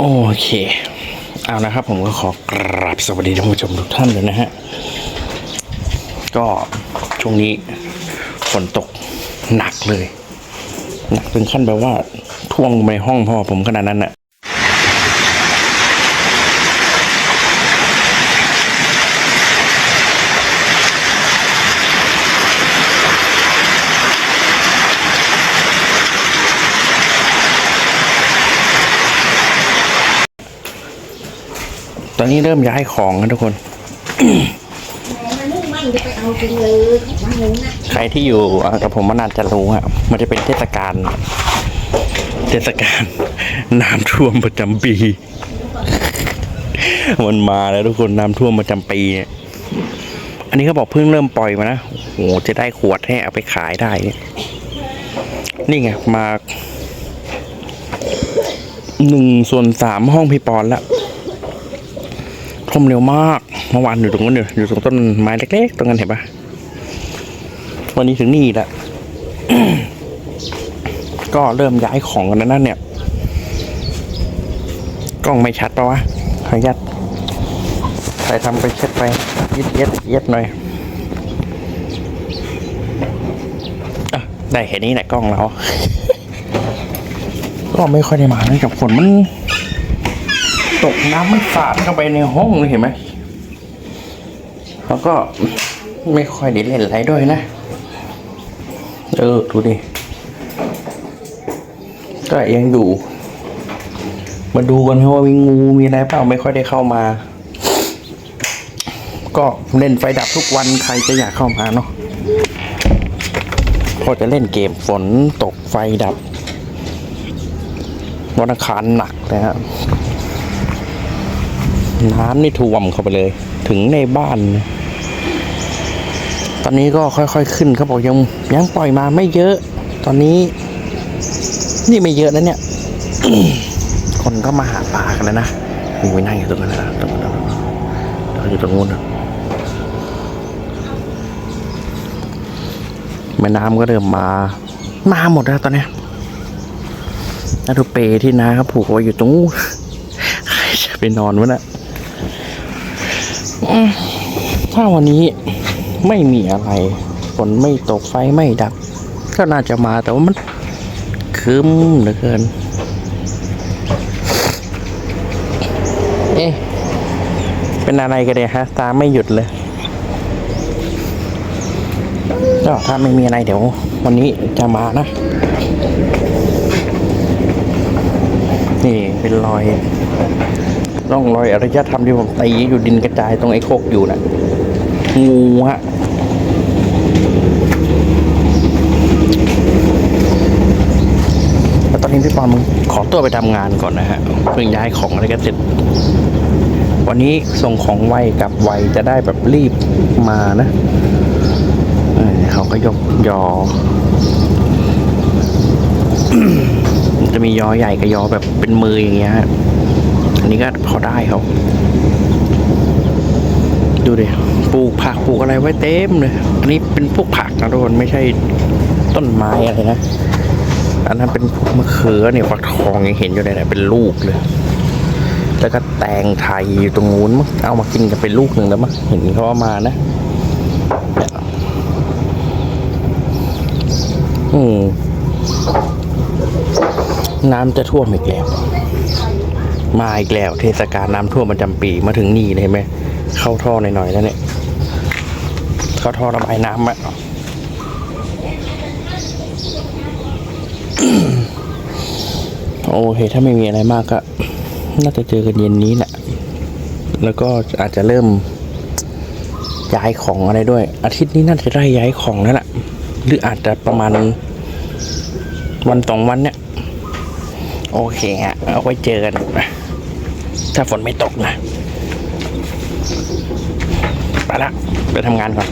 โอเค เอานะครับ ผมก็ขอกราบสวัสดีท่านผู้ชมทุกท่านเลยนะฮะ ก็ช่วงนี้ฝนตกหนักเลย หนักถึงขั้นแบบว่าท่วมลงไปในห้องพ่อผมขนาดนั้นน่ะ อนนี้เริ่มย้ายของกันทุกคนมันมุ่งมั่นจะไปเอาจริงเลยของมันนู้นน่ะใครที่อยู่อ่ากับผมมานานจะรู้อะมันจะเป็นเทศกาลเทศกาลน้ำท่วมประจำปี มันมาแล้วทุกคนน้ำท่วมประจำปีเนี่ยอันนี้เขาบอกเพิ่งเริ่มปล่อยมานะโอ้โหจะได้ขวดให้เอาไปขายได้เนี่ยนี่ไงมาหนึ่งส่วนสามห้องพี่ปอนละท่ว มเร็วมาก เมื่อวานอยู่ตรงนั้นอยู่อยู่ตรงต้นไม้เล็กๆ ตรงนั้นเห็นปะวันนี้ถึงนี่แหละก็เริ่มย้ายของกันแล้วนั่นเนี่ย กล้องไม่ชัดปะวะขออนุญาตใครทำไปเช็ดไปย็ดเย็ดเย็ดหน่อยอะได้แค่นี้แหละกล้องเรา ก็ไม่ค่อยได้มาเนื่องจากฝนมัน ตกน้ำมันสาดเข้าไปในห้องเลยเห็นไหมแล้วก็ไม่ค่อยได้เล่นอะไรด้วยนะ เออ ดูดิ ก็ยังอยู่ มาดูกันว่ามีงูมีอะไรเปล่าไม่ค่อยได้เข้ามา ก็เล่นไฟดับทุกวันใครจะอยากเข้ามาเนาะพอจะเล่นเกมฝนตกไฟดับวันอังคารหนักเลยฮะ น้ำนี่ท่วมเข้าไปเลย ถึงในบ้านตอนนี้ก็ค่อยๆขึ้นเขาบอกยังยังปล่อยมาไม่เยอะ ตอนนี้ นี่ไม่เยอะนะเนี่ย คนก็มาหาปลากันแล้วนะมีไปนั่งอยู่ตรงนั้นนะตรงนั้นนะเราอยู่ตรงนู้นนะแม่น้ำก็เริ่มมา มาหมดแล้วตอนนี้นาดูเปที่นาเขาผูกไว้อยู่ตรงนู้นใครจะไปนอนวะน่ะ ถ้าวันนี้ไม่มีอะไรฝนไม่ตกไฟไม่ดับ ก็น่าจะมาแต่ว่ามันคืมเหลือเกิน เอ๊ะ เป็นอะไรกันเนี่ยฮะ ตาไม่หยุดเลยก็ถ้าไม่มีอะไรเดี๋ยว วันนี้จะมานะ นี่เป็นรอย ร่องรอยอารยธรรมที่ผมตีอยู่ดินกระจายตรงไอ้โคกอยู่น่ะงูฮะแล้วตอนนี้พี่ปอนมึงขอตัวไปทำงานก่อนนะฮะเพิ่งย้ายของอะไรกันเสร็จ วันนี้ส่งของไวกับไวจะได้แบบรีบมานะเออเขาก็ยกยอ จะมียอใหญ่กับยอแบบเป็นมืออย่างเงี้ยฮะ อันนี้ก็พอได้เขาดูดิปลูกผักปลูกอะไรไว้เต็มเลย อันนี้เป็นพวกผักนะทุกคนไม่ใช่ต้นไม้อะไรนะ อันนั้นเป็นพวกมะเขือเนี่ยฟักทองยังเห็นอยู่เลยนะเป็นลูกเลย แล้วก็แตงไทยอยู่ตรงนู้นมั้งเอามากินกันเป็นลูกหนึ่งแล้วมั้งเห็นเขาเอามานะอืมน้ำจะท่วมอีกแล้ว มาอีกแล้วเทศกาลน้ำท่วมประจำปีมาถึงนี่เลยเห็นไหมเข้าท่อหน่อยๆแล้วเนี่ยเข้าท่อระบายน้ำอะโอเคถ้าไม่มีอะไรมากก็ น่าจะเจอกันเย็นนี้แหละแล้วก็อาจจะเริ่มย้ายของอะไรด้วย อาทิตย์นี้น่าจะได้ย้ายของแล้วล่ะ หรืออาจจะประมาณวันสองวันเนี่ย โอเคฮะเอาไว้เจอกัน ถ้าฝนไม่ตกนะไปละ ไปทำงานก่อน